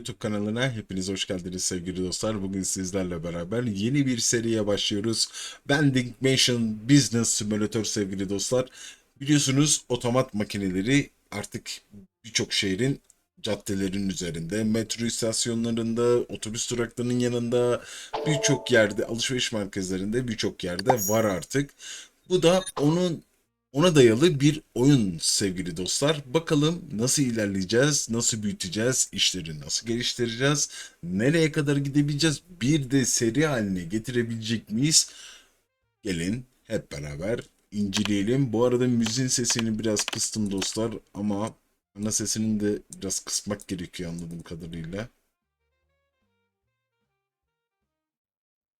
YouTube kanalına hepiniz hoş geldiniz sevgili dostlar. Bugün sizlerle beraber yeni bir seriye başlıyoruz. Vending Machine Business Simulator sevgili dostlar. Biliyorsunuz otomat makineleri artık birçok şehrin caddelerin üzerinde, metro istasyonlarında, otobüs duraklarının yanında, birçok yerde, alışveriş merkezlerinde birçok yerde var artık. Bu da onun ona dayalı bir oyun sevgili dostlar. Bakalım nasıl ilerleyeceğiz, nasıl büyüteceğiz, işleri nasıl geliştireceğiz, nereye kadar gidebileceğiz, bir de seri haline getirebilecek miyiz? Gelin hep beraber inceleyelim. Bu arada müziğin sesini biraz kıstım dostlar ama ana sesini de biraz kısmak gerekiyor anladığım kadarıyla.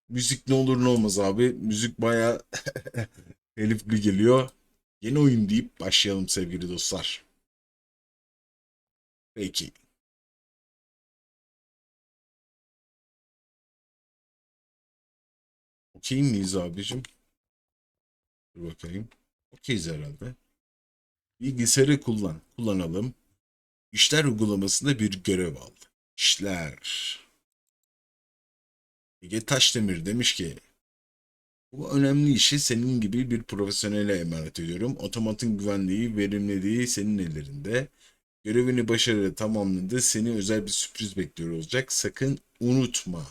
Müzik ne olur ne olmaz abi. Müzik baya telifli geliyor. Yeni oyun deyip başlayalım sevgili dostlar. Peki. Okey miyiz abicim? Dur bakayım. Okeyiz herhalde. Bilgisayarı kullan. Kullanalım. İşler uygulamasında bir görev al. İşler. Ege Taşdemir demiş ki bu önemli işi senin gibi bir profesyonele emanet ediyorum. Otomatın güvenliği, verimliliği senin ellerinde. Görevini başarıyla tamamladı. Seni özel bir sürpriz bekliyor olacak. Sakın unutma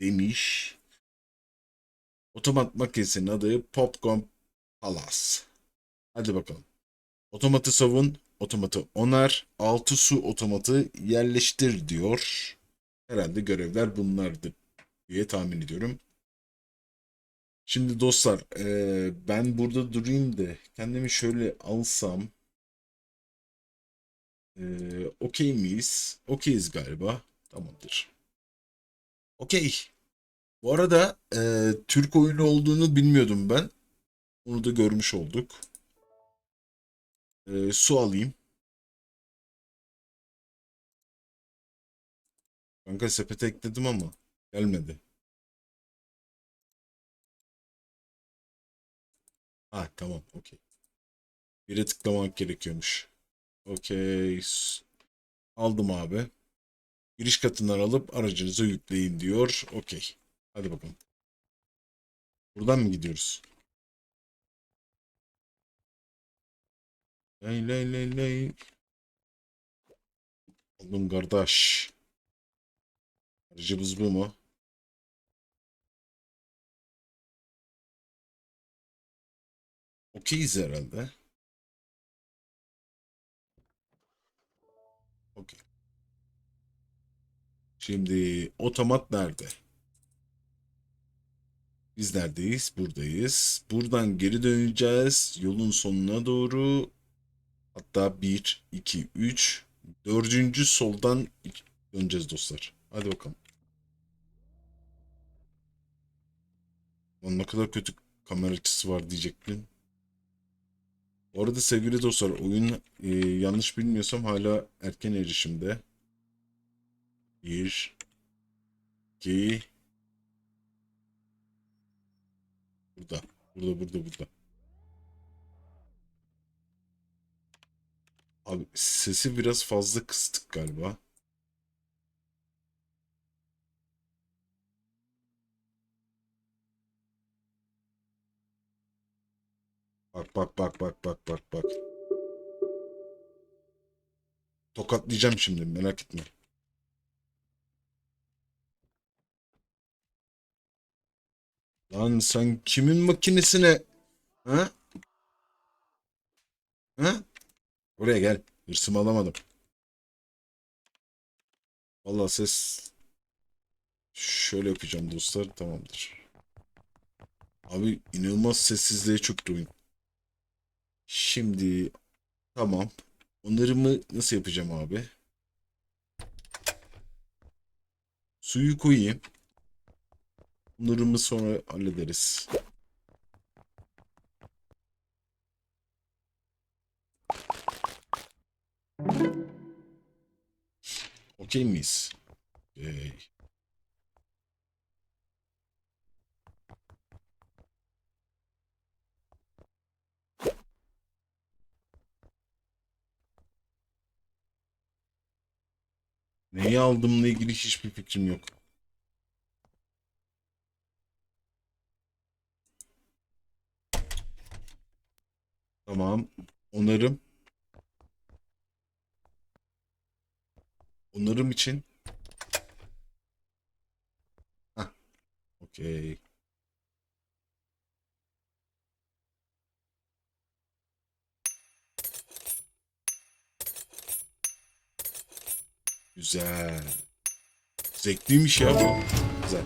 demiş. Otomat makinesinin adı Popcorn Palace. Hadi bakalım. Otomatı savun, otomatı onar, altı su otomatı yerleştir diyor. Herhalde görevler bunlardır diye tahmin ediyorum. Şimdi dostlar, eee, ben burada durayım da kendimi şöyle alsam. Eee okey miyiz? Okeyiz galiba. Tamamdır. Okey. Bu arada eee, Türk oyunu olduğunu bilmiyordum ben. Onu da görmüş olduk. Eee, su alayım. Kanka sepete ekledim ama gelmedi. Ha tamam okey. Bire tıklamak gerekiyormuş. Okey. Aldım abi. Giriş katından alıp aracınıza yükleyin diyor. Okey. Hadi bakalım. Buradan mı gidiyoruz? Lay lay lay lay. Aldım kardeş. Aracımız bu mu? Okeyiz herhalde. Okey. Şimdi otomat nerede? Biz neredeyiz? Buradayız. Buradan geri döneceğiz. Yolun sonuna doğru. Hatta 1, 2, 3. Dördüncü soldan döneceğiz dostlar. Hadi bakalım. Ne kadar kötü kamera açısı var diyecektim. Bu arada sevgili dostlar oyun e, yanlış bilmiyorsam hala erken erişimde. 1 2 Burada. Burada burada burada. Abi sesi biraz fazla kıstık galiba. Bak bak bak bak bak bak bak. Tokatlayacağım şimdi merak etme. Lan sen kimin makinesine? Ha? Ha? Buraya gel. Hırsımı alamadım. Vallahi ses şöyle yapacağım dostlar. Tamamdır. Abi inanılmaz sessizliğe çöktü oyun. Şimdi tamam. Onarımı nasıl yapacağım abi? Suyu koyayım. Onarımı sonra hallederiz. Okey miyiz? Okey. Neyi aldığımla ilgili hiçbir fikrim yok. Tamam. Onarım. Onarım için. Hah. Okey. Güzel. Zevkliymiş ya bu. Güzel.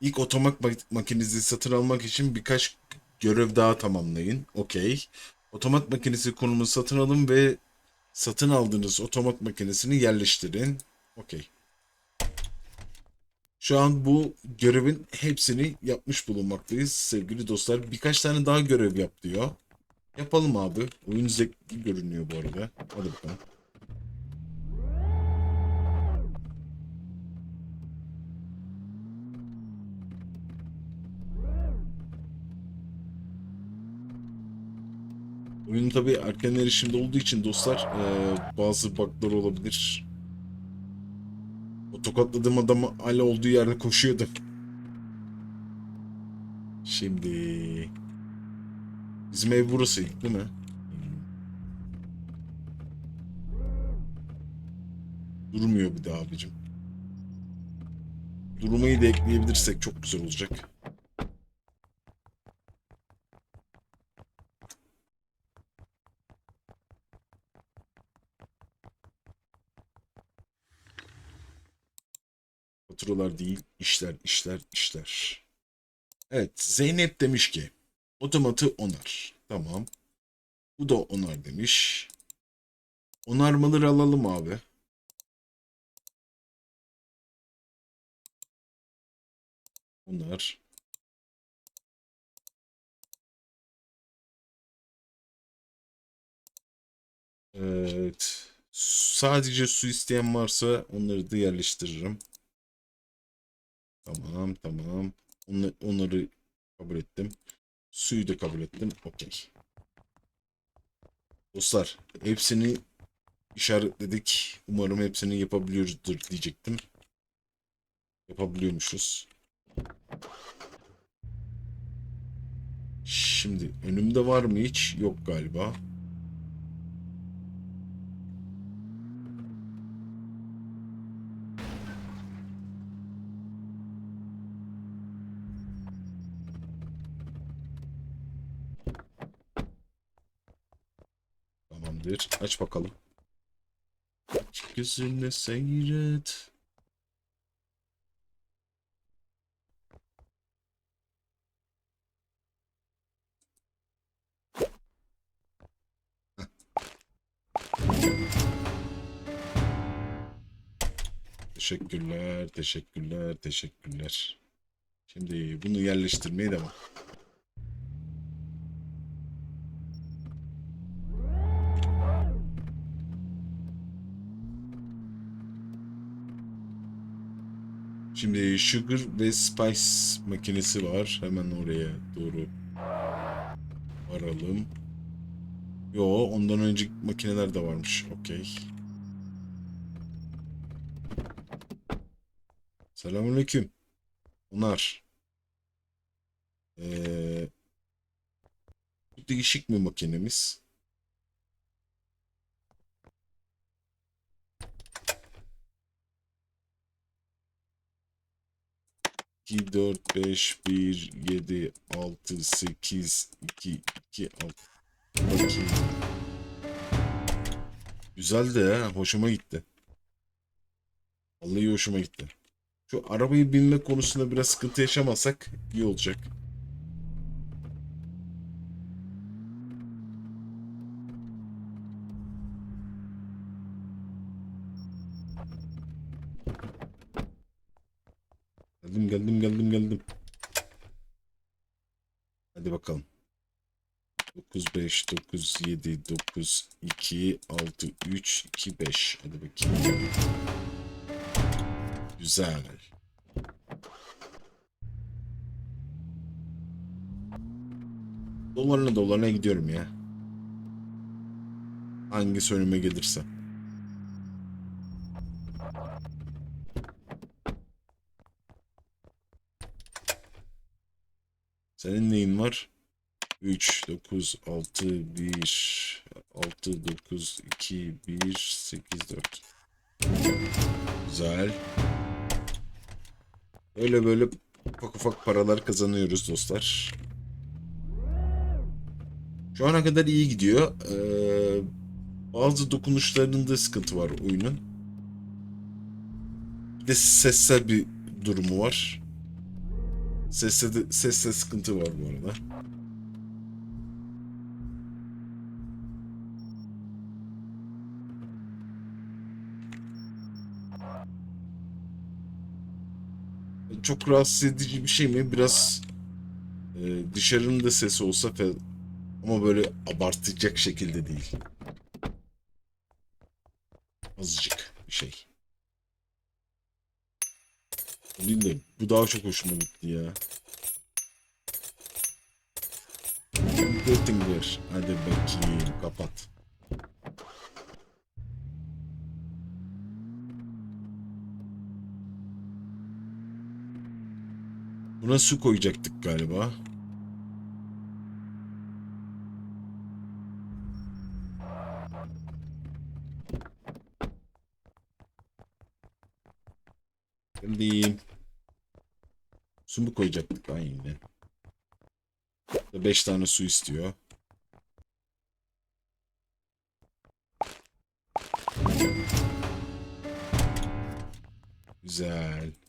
İlk otomat mak- makinesi satın almak için birkaç görev daha tamamlayın. Okey. Otomat makinesi konumu satın alın ve satın aldığınız otomat makinesini yerleştirin. Okey. Şu an bu görevin hepsini yapmış bulunmaktayız sevgili dostlar. Birkaç tane daha görev yap diyor. Yapalım abi. Oyun zevkli görünüyor bu arada. Hadi bakalım. Oyun tabii erken erişimde olduğu için dostlar eee, bazı bug'lar olabilir. O tokatladığım adam hala olduğu yerde koşuyordu. Şimdi bizim ev burası değil mi? Durmuyor bir daha abicim. Durmayı da ekleyebilirsek çok güzel olacak. Faturalar değil, işler, işler, işler. Evet, Zeynep demiş ki, otomatı onar. Tamam. Bu da onar demiş. Onarmaları alalım abi. Onar. Evet. Sadece su isteyen varsa onları da yerleştiririm. Tamam tamam. Onları, onları kabul ettim. Suyu da kabul ettim. Okey. Dostlar hepsini işaretledik. Umarım hepsini yapabiliyoruzdur diyecektim. Yapabiliyormuşuz. Şimdi önümde var mı hiç? Yok galiba. Tamamdır. Aç bakalım. Aç gözünle seyret. Teşekkürler, teşekkürler, teşekkürler. Şimdi bunu yerleştirmeye devam. Şimdi Sugar ve Spice makinesi var. Hemen oraya doğru varalım. Yo, ondan önceki makineler de varmış. Okey. Selamünaleyküm. Bunlar. Ee, bu değişik mi makinemiz? İki, dört, beş, bir, yedi, altı, sekiz, iki, iki, altı. Bakayım. Güzel de ha, hoşuma gitti. Vallahi hoşuma gitti. Şu arabayı binme konusunda biraz sıkıntı yaşamazsak iyi olacak. Geldim geldim geldim geldim. Hadi bakalım. 9 5 9 7 9 2 6 3 2 5. Hadi bakayım. Güzel. Dolarına dolarına gidiyorum ya. Hangisi önüme gelirse. Senin neyin var? 3, 9, 6, 1, 6, 9, 2, 1, 8, 4. Güzel. Öyle böyle ufak ufak paralar kazanıyoruz dostlar. Şu ana kadar iyi gidiyor. Ee, bazı dokunuşlarında sıkıntı var oyunun. Bir de sessel bir durumu var. Seste, de, sıkıntı var bu arada. Çok rahatsız edici bir şey mi? Biraz e, dışarının da sesi olsa ama böyle abartacak şekilde değil. Azıcık bir şey. De bu daha çok hoşuma gitti ya. Göttinger. Hadi bakayım kapat. Buna su koyacaktık galiba. Şimdi su mu koyacaktık yine? 5 tane su istiyor. Güzel.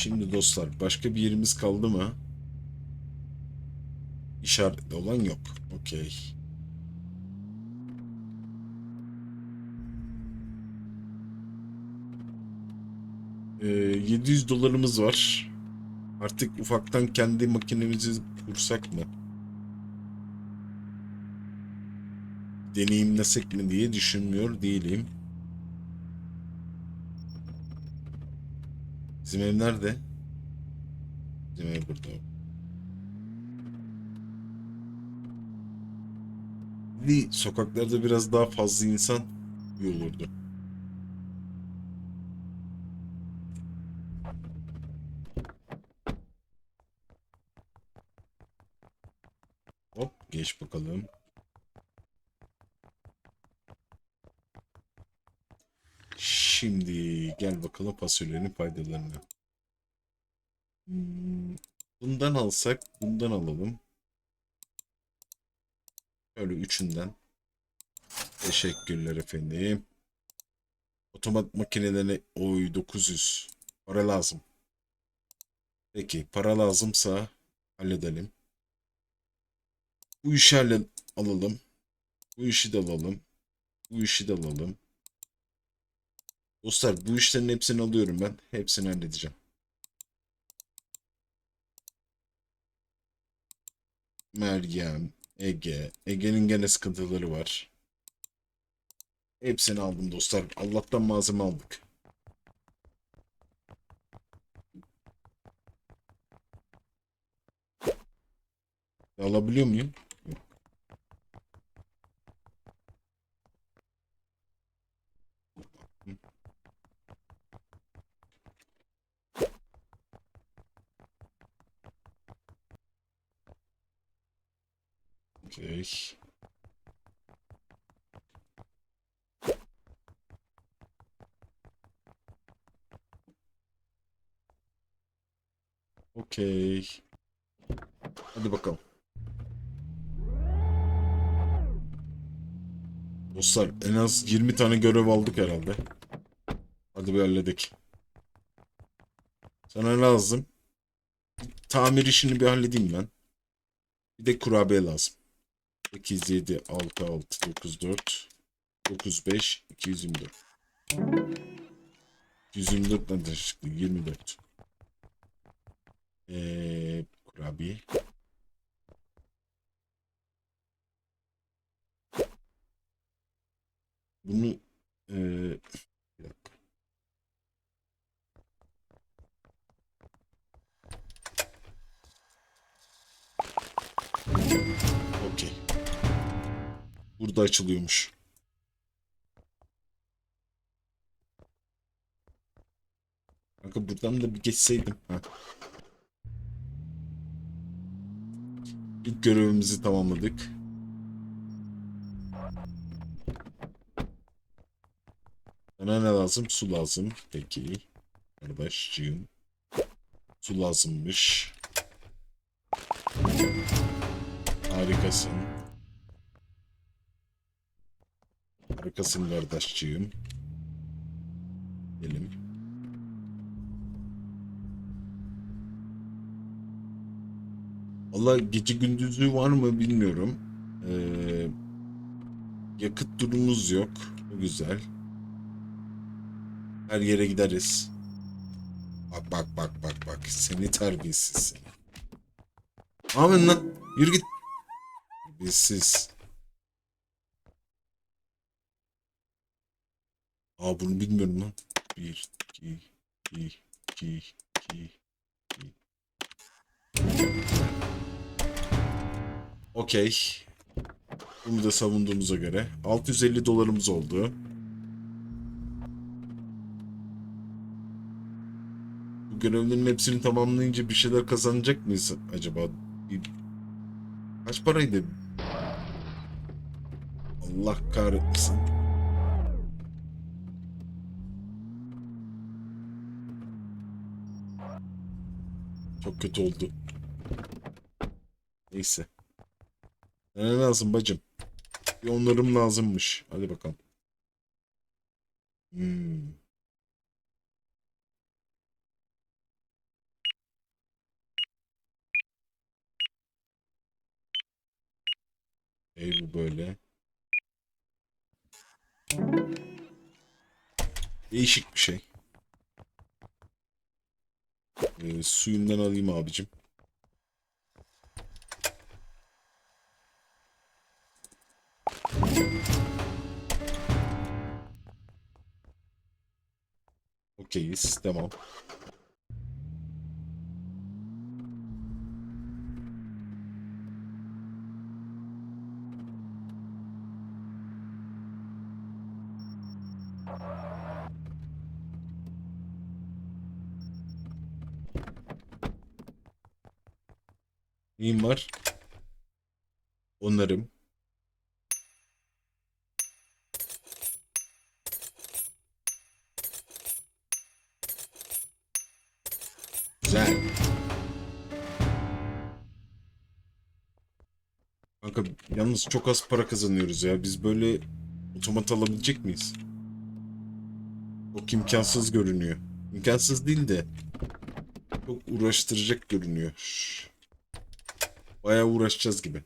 Şimdi dostlar başka bir yerimiz kaldı mı? İşaretli olan yok. Okey. Ee, 700 dolarımız var. Artık ufaktan kendi makinemizi kursak mı? Deneyimlesek mi diye düşünmüyor değilim. Bizim ev nerede? Bizim ev burada. Bir sokaklarda biraz daha fazla insan olurdu. Hop geç bakalım. Şimdi gel bakalım fasulyenin faydalarına. Hmm, Bundan alsak bundan alalım. Öyle üçünden. Teşekkürler efendim. Otomat makinelerine oy 900. Para lazım. Peki para lazımsa halledelim. Bu işi alalım. Bu işi de alalım. Bu işi de alalım. Dostlar bu işlerin hepsini alıyorum ben. Hepsini halledeceğim. Meryem, Ege. Ege'nin gene sıkıntıları var. Hepsini aldım dostlar. Allah'tan malzeme aldık. Alabiliyor muyum? Az 20 tane görev aldık herhalde. Hadi bir halledik. Sana lazım. Tamir işini bir halledeyim ben. Bir de kurabiye lazım. 8, 7, 6, 6, 9, 4, 9, 5, 224. 224 nereden çıktı? 24. Eee kurabiye. Bunu eee bir dakika. Okey. Burada açılıyormuş. Kanka buradan da bir geçseydim. Ha. İlk görevimizi tamamladık. Sana ne lazım? Su lazım. Peki. Kardeşciğim. Su lazımmış. Harikasın. Harikasın kardeşciğim. Gelim. Valla gece gündüzü var mı bilmiyorum. Ee, yakıt durumumuz yok. O güzel. Her yere gideriz. Bak bak bak bak bak. Seni terbiyesiz seni. Amin lan. Yürü git. Terbiyesiz. Aa bunu bilmiyorum lan. Bir, iki, iki, iki, iki, iki. Okey. Bunu da savunduğumuza göre 650 dolarımız oldu. Görevlerin hepsini tamamlayınca bir şeyler kazanacak mıyız acaba? Kaç paraydı? Allah kahretmesin. Çok kötü oldu. Neyse. Ne lazım bacım? Bir onlarım lazımmış. Hadi bakalım. Hmm. Ey bu böyle. Değişik bir şey. Ee, suyundan alayım abicim. Okeyiz. Tamam. Neyim var? Onlarım. Güzel. Kanka yalnız çok az para kazanıyoruz ya. Biz böyle otomat alabilecek miyiz? Çok imkansız görünüyor. İmkansız değil de çok uğraştıracak görünüyor. Bayağı uğraşacağız gibi.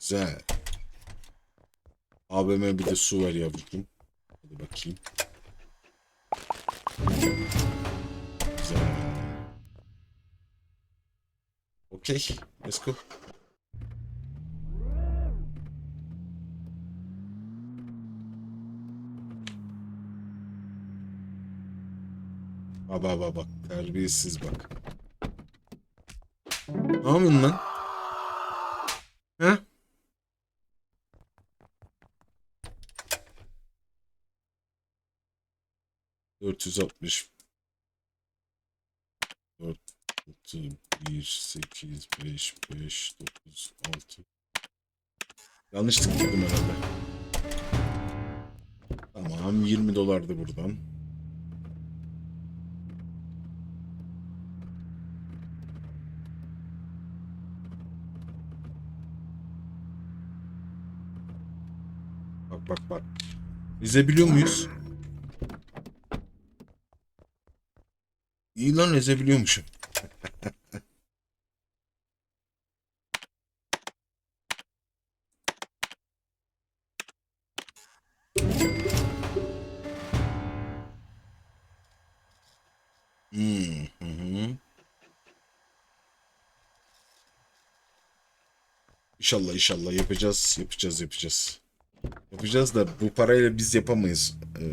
Güzel. Abime bir de su ver yavrucuğum. Hadi bakayım. Güzel. Okey. Let's go. Baba baba bak. Terbiyesiz bak. Ne yapıyorsun lan? He? Dört yüz altmış. Dört, altı, bir, sekiz, beş, beş, dokuz, altı. Yanlış tıkladım herhalde. Tamam, 20 dolardı buradan. Bak bak. Ezebiliyor muyuz? İyi lan ezebiliyormuşum. Hmm, hı. İnşallah inşallah yapacağız yapacağız yapacağız. Yapacağız da bu parayla biz yapamayız. Ee,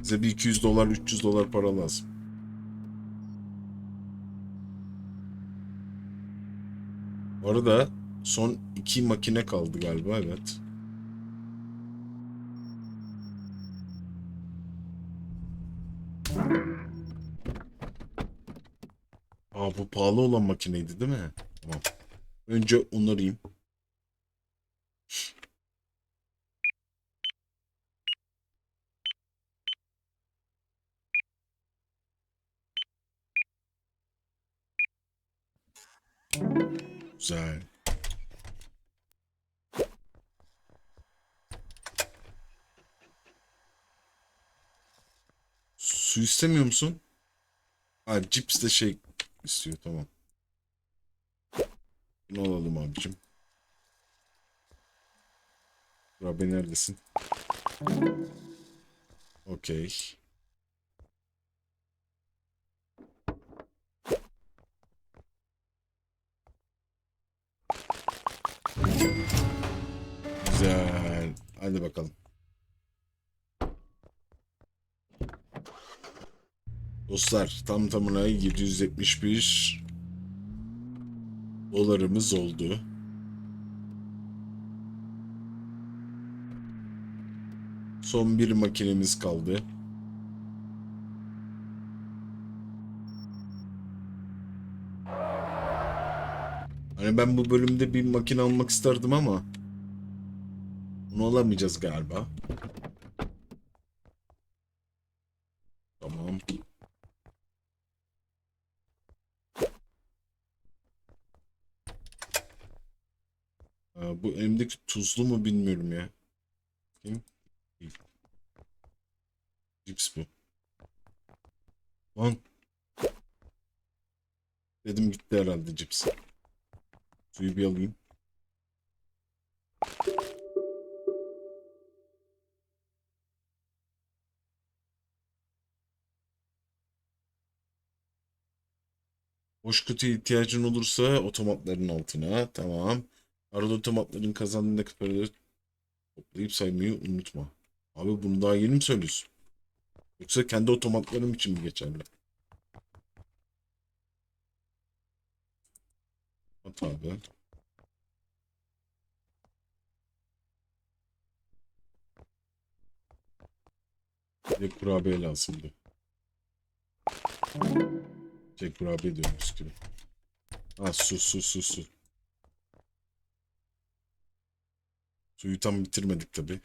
bize bir 200 dolar 300 dolar para lazım. Bu arada son iki makine kaldı galiba evet. Aa bu pahalı olan makineydi değil mi? Tamam. Önce onarayım. Güzel. Su istemiyor musun? Ha cips de şey istiyor tamam. Bunu alalım abicim. Rabbi neredesin? Okey. Güzel. Hadi bakalım. Dostlar tam tamına 771 dolarımız oldu. Son bir makinemiz kaldı. Hani ben bu bölümde bir makine almak isterdim ama bunu alamayacağız galiba. Tamam. Aa, bu elimdeki tuzlu mu bilmiyorum ya. Bakayım. Cips bu. Lan. Dedim gitti herhalde cips. Suyu bir alayım. Boş kutuya ihtiyacın olursa otomatların altına. Tamam. Arada otomatların kazandığındaki paraları toplayıp saymayı unutma. Abi bunu daha yeni mi söylüyorsun? Yoksa kendi otomatlarım için mi geçerli? At abi. Bir kurabiye lazımdı. Şey kurabiye diyorum bisküvi. Ha su su su su. Suyu tam bitirmedik tabi.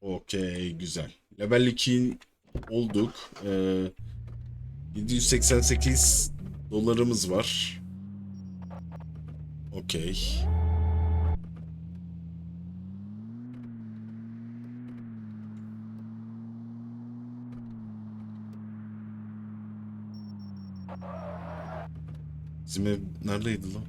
Okey güzel. Level 2 olduk. Ee, 788 dolarımız var. Okey. Bizim ev neredeydi lan?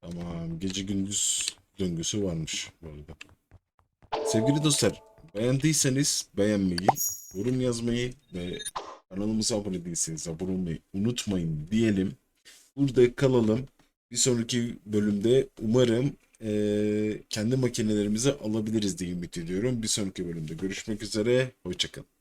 Tamam. Gece gündüz döngüsü varmış bu arada. Sevgili dostlar, beğendiyseniz beğenmeyi, yorum yazmayı ve kanalımıza abone değilseniz abone olmayı unutmayın diyelim. Burada kalalım. Bir sonraki bölümde umarım kendi makinelerimizi alabiliriz diye ümit ediyorum. Bir sonraki bölümde görüşmek üzere. Hoşçakalın.